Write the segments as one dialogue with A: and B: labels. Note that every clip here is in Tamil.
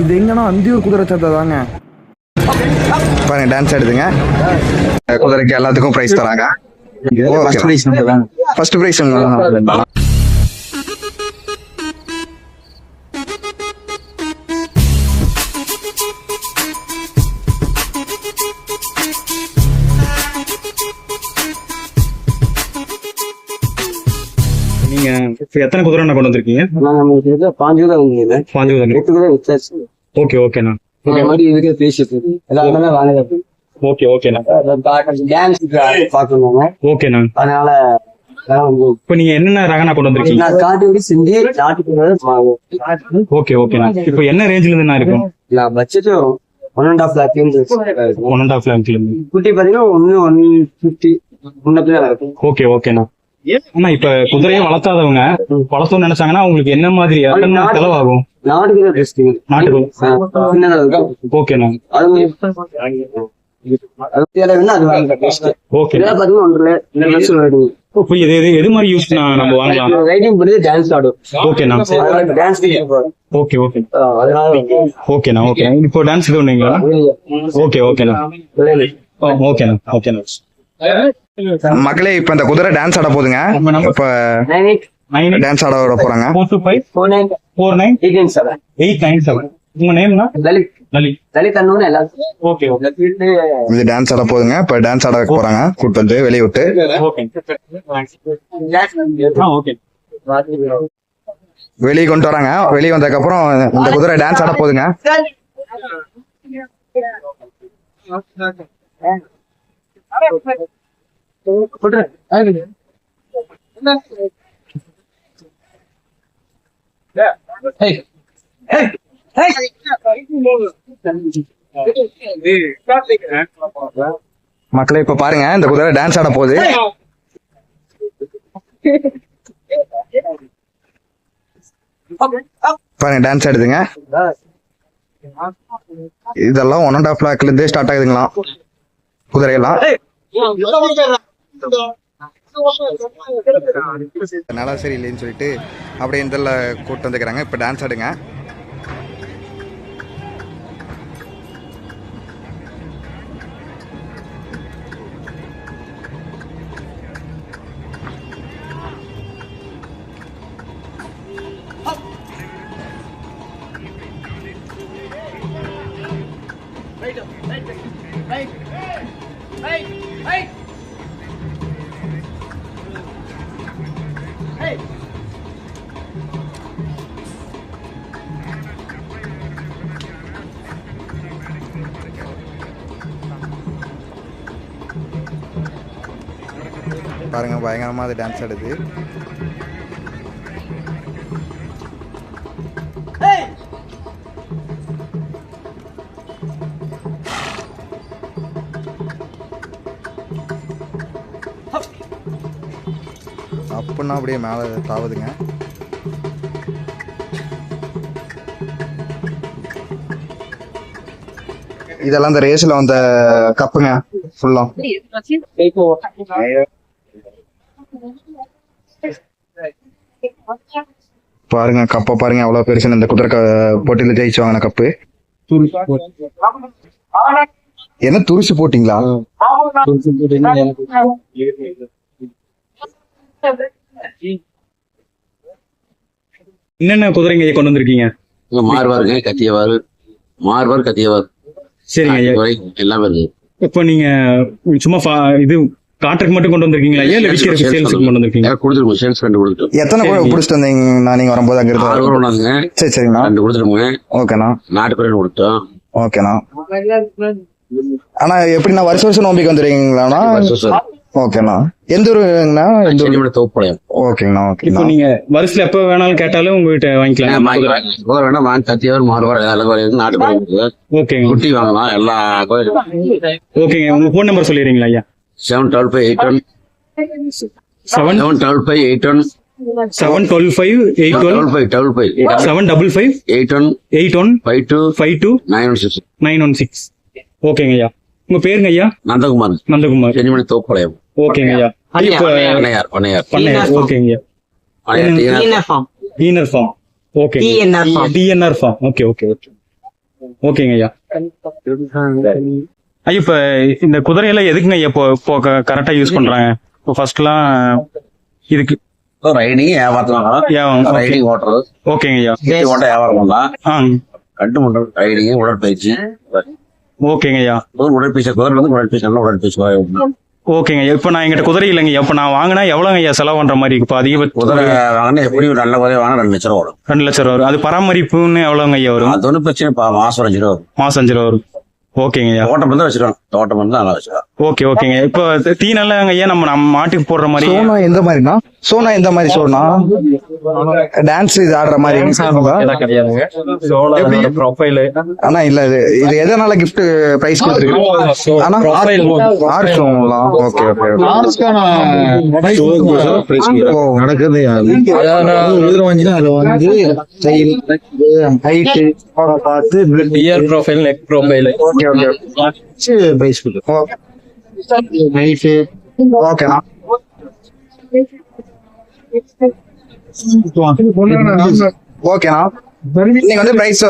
A: இது எங்கன்னா அந்தியூர் குதிரை சந்தை தாங்க. பாருங்க டான்ஸ் ஆடுதுங்க. குதிரைக்கு எல்லாத்துக்கும் பிரைஸ் தராங்க. ஃபர்ஸ்ட் பிரைஸ்
B: நீங்க இப்ப எத்தனை குதிரை கொண்டு வந்திருக்கீங்க?
C: பாஞ்சு வாங்கினேன்
B: பாஞ்சு குதிரை
C: எட்டு கூட வித்தாச்சு.
B: ஓகே ஓகேண்ணா
C: இந்த மாதிரி இதுக்கே பேசிட்டு எல்லாருமே வாங்கினது
B: ஓகே ஓகேண்ணா
C: டான்ஸ் பாக்கணும்
B: ஓகேண்ணா
C: அதனால
B: இப்ப நீங்க என்னென்ன ரகனா கொண்டு வந்திருக்கீங்க?
C: நான் காட்டு விட செஞ்சு நாட்டுக்கு
B: ஓகே ஓகேண்ணா இப்போ என்ன ரேஞ்சில இருந்து இருக்கும்?
C: நான் budget one and half lakh
B: one and half லேக்ல இருந்து.
C: குட்டி பாத்தீங்கன்னா ஒன்னு ஒன் பிப்டி முன்னப்பில இருக்கும்
B: ஓகே ஓகேண்ணா அண்ணா இப்ப குதிரையை வளர்த்தாதவங்க வளர்த்தோம்னு நினைச்சாங்கன்னா உங்களுக்கு என்ன மாதிரி எத்தனை செலவாகும்?
C: நாட்டுக்கு
B: ஓகேண்ணா எது எது மாதிரி யூஸ் நம்ம வாங்கலாம்?
C: ரைடிங் பண்ணி டான்ஸ் ஆடும்.
B: ஓகேண்ணா
C: டான்ஸ்
B: ஓகே ஓகே ஓகேண்ணா ஓகே இப்போ டான்ஸ் இது ஓகே ஓகேண்ணா ஓகேண்ணா ஓகேண்ணா
A: மக்களே இப்ப இந்த குதிரை டான்ஸ் ஆட போதுங்க இப்ப
C: நைன் எயிட்
B: நைன்
A: டான்ஸ் ஆட விட போறாங்க.
B: Four two five
C: four nine
B: four nine
C: eight nine seven
B: eight nine seven உங்க நேம்னா
C: லலித்.
B: லலித்.
C: லலித் அண்ணன் எல்லாரும்.
B: ஓகே
A: இது டான்ஸ் ஆட போதுங்க இப்ப டான்ஸ் ஆட போறாங்க. கூட்டு வந்து வெளிய விட்டு.
B: ஓகே ஆ ஓகே
A: வெளியே கொண்டு வராங்க. வெளியே வந்ததுக்கு அப்புறம் இந்த குதிரை டான்ஸ் ஆட போதுங்க மக்களே இப்ப பாருங்க இந்த குதிரை டான்ஸ் ஆட போகுது. பாருங்க டான்ஸ் ஆடுதுங்க. இதெல்லாம் ஒன் அண்ட் ஆஃப் லேக்ல இருந்தே ஸ்டார்ட் ஆகுதுங்களாம். குதிரையெல்லாம். நல்லா சரியில்லைன்னு சொல்லிட்டு அப்படியே இந்த கூட்டு வந்துக்கிறாங்க. இப்ப டான்ஸ் ஆடுங்க. பாருங்க பயங்கரமா அது டான்ஸ் ஆடுது. அப்படின்னா அப்படியே மேலே தாவுதுங்க. இதெல்லாம் இந்த ரேஸ்ல வந்த கப்புங்க ஃபுல்லா பாருங்க கப்பை பாருங்க எவ்வளவு பெருசுன்னு இந்த குதிரை போட்டியில ஜெயிச்சு வாங்கின கப்பு என்ன துருசு போட்டீங்களா?
B: என்னென்ன குதிரைங்க கொண்டு வந்திருக்கீங்க?
D: மார்வாருங்க கத்தியவாறு. மார்வார் கத்தியவார்
B: சரிங்க
D: எல்லாமே இருக்கு.
B: இப்போ நீங்க சும்மா இது காட்டுக்கு மட்டும் கொண்டு வந்திருக்கீங்களா? இல்ல விற்கிறதுக்கு சேல்ஸுக்கு கொண்டு வந்திருக்கீங்க?
D: யாரும் கொடுத்துருவோம் சேல்ஸ் கண்டு கொடுத்துட்டோம்
A: எத்தனை கூட பிடிச்சிட்டு வந்தீங்க நீங்க வரும்போது அங்க
D: ஆறு
A: இருந்து
D: கொண்டாங்க
A: சரி சரிங்கண்ணா
D: ரெண்டு கொடுத்துருவோங்க
A: ஓகேண்ணா.
D: நாட்டு பேர் கொடுத்தோம்.
A: ஓகேண்ணா. ஆனா எப்படிண்ணா வருஷம் வருஷம் நோம்பிக்கு வந்துடுவீங்களாண்ணா ஓகேண்ணா. எந்த ஊருங்கண்ணா? எந்த ஊர்?
D: தோப்படையம்
A: ஓகேங்கண்ணா
B: இப்போ
A: ஓகேண்ணா
B: நீங்க வருஷத்துல எப்ப வேணாலும் கேட்டாலும் உங்ககிட்ட வாங்கிக்கலாம்.
D: கோயில் வேணா வாங்க எல்லா கோயிலும் நாட்டு பேர் இருக்குது
B: ஓகேங்க.
D: குட்டி வாங்கலாம். எல்லா கோயிலும்
B: ஓகேங்க. உங்க ஃபோன் நம்பர் சொல்லிடுறீங்களா ஐயா?
D: Seven twelve five eight one
B: seven
D: seven twelve five eight one
B: seven twelve five eight twelve
D: twelve five twelve five
B: seven double five
D: eight one
B: eight one
D: five two
B: five two
D: nine one six
B: nine one six ஓகேங்க ஐயா உங்க பேருங்க ஐயா
D: நந்தகுமார்.
B: நந்தகுமார்.
D: சென்னிமலை தோப்படையம்
B: ஓகேங்க ஐயா இப்போ
D: பண்ணையார் பண்ணையார்
B: பண்ணையார் ஓகேங்க ஐயா
D: பண்ணையார் டீனர்
B: farm okay
C: farm.
B: TNR farm okay okay okay ஓகேங்க ஐயா ஐயா இப்ப இந்த குதிரையெல்லாம் எதுக்குங்க ஐயா இப்போ இப்போ கரெக்டா யூஸ் பண்றாங்க? இப்போ ஃபர்ஸ்ட்லாம் இதுக்கு
D: ரைடிங் ஏமாத்தலாம். ரைடிங் ஓட்டுறது.
B: ஓகேங்க ஐயா.
D: ஓட்ட வியாபாரம் பண்ணலாம்
B: ஆ.
D: கட்டு பண்றது ரைடிங் உடற்பயிற்சி.
B: ஓகேங்க ஐயா.
D: உடற்பயிற்சி குதிரை வந்து உடற்பயிற்சி நல்ல உடற்பயிற்சி
B: ஓகேங்க இப்போ நான் எங்கிட்ட குதிரை இல்லைங்க இப்போ நான் வாங்கினா எவ்வளோங்க ஐயா செலவு பண்ற மாதிரி? இப்போ அதிகபட்சம்
D: குதிரை வாங்கினா எப்படியும் நல்ல குதிரை வாங்கினா ரெண்டு லட்சம் ரூபா வரும்.
B: ரெண்டு லட்சம் ரூபா வரும். அது பராமரிப்புன்னு எவ்வளோங்க ஐயா வரும்?
D: அது ஒன்றும் பிரச்சனை மாசம் அஞ்சு ரூபா வரும்.
B: மாசம் அஞ்சு ரூபா வரும். ஓகேங்க ஐயா
D: தோட்டம் வந்து வச்சிருக்கோம் தோட்டம் வந்து நல்லா வச்சிருக்கோம்
B: ஓகே ஓகேங்க இப்போ தீனெல்லாம் ஐயா நம்ம நம்ம மாட்டுக்கு போடுற மாதிரி.
A: சோனா எந்த மாதிரினா சோனா எந்த மாதிரி சோனா? டான்ஸ் இது ஆடுற மாதிரி.
B: கிடையாதுங்க சோழ ப்ரொஃபைல்
A: ஆனா இல்ல இது இது எதனால gift பிரைஸ் கொடுத்துருக்கு ஆனா ஆர்ட் ஷோங்களா ஓகே ஓகே
E: நடக்குது குதிரை வாங்கினா அதுல வந்து ஸ்டைல் ஹைட்டு பார்த்து
B: ear profile neck profile
A: okay okay
E: price கொடுக்கும்
A: ஹைட்டு ஓகேண்ணா ஓகேண்ணா நீங்க வந்து பிரைஸ்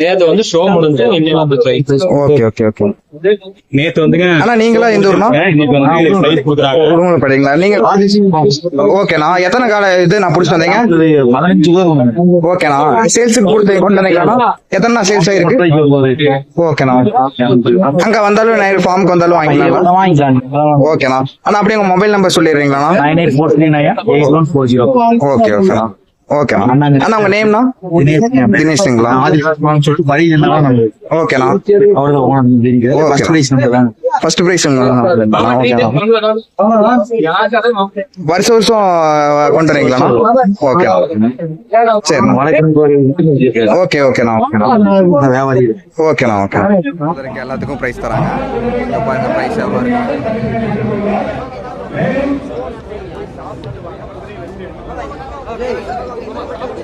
B: நேத்து வந்து ஷோ முடிஞ்சு இன்னைக்கு வந்து பிரைஸ்
A: ஓகே ஓகே ஓகே
B: நேத்து வந்துங்க
A: ஆனா நீங்களா எந்த ஊர்னா
B: இன்னைக்கு வந்து பிரைஸ் கொடுக்குறாங்க.
A: படிங்களா? நீங்க எத்தனை கால இது நான் புடிச்சு வந்தீங்க?
E: பதினஞ்சு
A: ஓகேண்ணா சேல்ஸுக்கு கொடுத்து கொண்டு வந்தீங்களா எத்தனை சேல்ஸ் ஆயிருக்கு? ஓகேண்ணா அங்க வந்தாலும் நான் ஃபார்முக்கு வந்தாலும் வாங்கிக்கலாம்?
E: வாங்கிக்கலாம்
A: ஓகேண்ணா அண்ணா. அப்படியே உங்க மொபைல் நம்பர் சொல்லிடுறீங்களா
E: நைன் த்ரீ நைன்
A: ஓகேண்ணா அண்ணா உங்க நேம்னா தினேஷ்ங்களா
E: சொல்லிட்டு என்ன
A: ஓகேண்ணா
E: ஃபர்ஸ்ட் பிரைஸ் தான்.
A: ஃபர்ஸ்ட் பிரைஸ் ஓகேண்ணா வருஷம் கொண்டு வரீங்களாண்ணா ஓகே சரிண்ணா ஓகே ஓகேண்ணா ஓகேண்ணா ஓகே எல்லாத்துக்கும் ப்ரைஸ் தராங்க. பாருங்க ப்ரைஸ் எவ்வளோ இருக்கு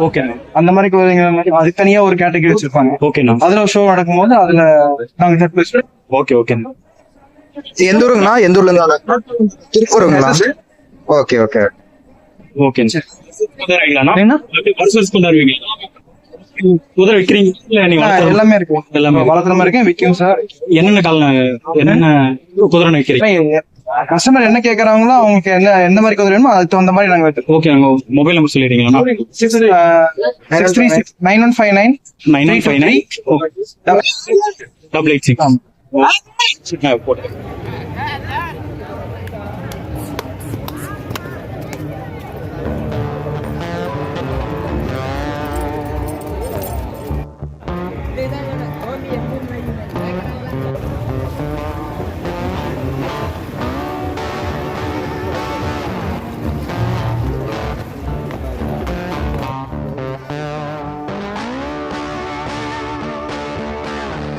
B: ஓகே
F: அந்த மாதிரி மாதிரி அதுக்கு தனியா ஒரு கேட்டகரி வச்சிருப்பாங்க.
B: ஓகேண்ணா
F: அதுல ஷோ நடக்கும்போது அதுல நாங்க
B: ஓகே ஓகேண்ணா
A: எந்த ஊருங்கண்ணா? எந்த ஊர்ல இருந்து திருப்பூருங்களா? ஓகே ஓகே
B: ஓகே வருஷம் கொண்டாடுவீங்களா குதிரை விற்கிறீங்க இல்ல நீங்க
F: எல்லாமே இருக்கும்.
B: எல்லாமே.
F: வளர்த்துற மாதிரி விற்கும் சார்
B: என்னென்ன கால என்னென்ன குதிரை
F: கஸ்டமர் என்ன கேக்குறாங்களோ அவங்களுக்கு என்ன எந்த மாதிரி குதிரை வேணுமோ அதுக்கு தகுந்த மாதிரி நாங்க வச்சிருக்கோம்
B: ஓகே நாங்க mobile number சொல்லிடுறீங்களா
F: six three six nine one five nine
B: nine nine five nine double eight six போட்டு